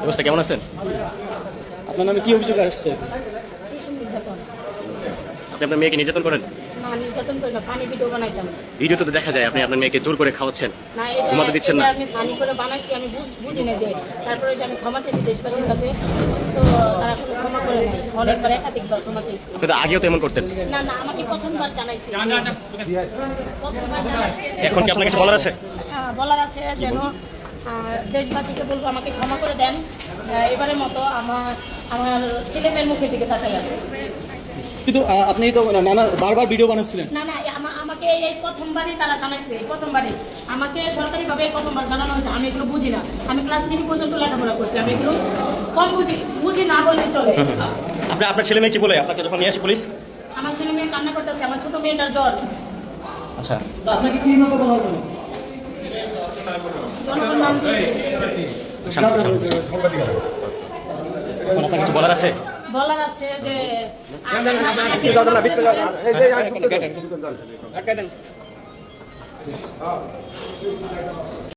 অবস্থা কেমন আছেন? আপনার নামে কি অভিযোগ আসছে? আপনি আপনার মেয়েকে নির্যাতন করেন? ভিডিও ভিডিওতে তো দেখা যায় আপনি আপনার মেয়েকে জোর করে খাওয়াচ্ছেন। ঘুমাতে দিচ্ছেন না। আমি ফানি করে বানাইছি আমি বুঝ- বুঝি না যে তারপরে আমি ক্ষমা চাইছি দেশবাসীর কাছে তো তারা ক্ষমা করে নাই অনেকবার একাধিকবার ক্ষমা চাইছি আপনি আগেও তো এমন করতেন। না না আমাকে প্রথমবার জানাইছি। প্রথমবার জানাইছি। এখন কি আপনার কিছু বলার আছে? আহ, বলার আছে যেন দেশবাসীকে বলব আমাকে ক্ষমা করে দেন। এবারের মতো আমার আমার ছেলে মেয়ের মুখের দিকে তাকাই কিন্তু আপনি তো নানা বারবার ভিডিও বানাচ্ছিলেন। না না আমাকে এই প্রথমবারই তারা জানাইছে প্রথমবারই। আমাকে সরকারিভাবে প্রথমবার জানানো হয়েছে আমি এগুলো বুঝি না। আমি ক্লাস থ্রি পর্যন্ত লেখাপড়া করছি আমি এগুলো কম বুঝি বুঝি না বললেই চলে। আপনি আপনার ছেলে মেয়ে কি বলে আপনাকে যখন নিয়ে আসে পুলিশ আমার ছেলে মেয়ে কান্না করতেছে আমার ছোট মেয়েটার জ্বর আচ্ছা তা আপনাকে কি ভাবে বলা হলো নাম কিছু বলার আছে বলার আছে যে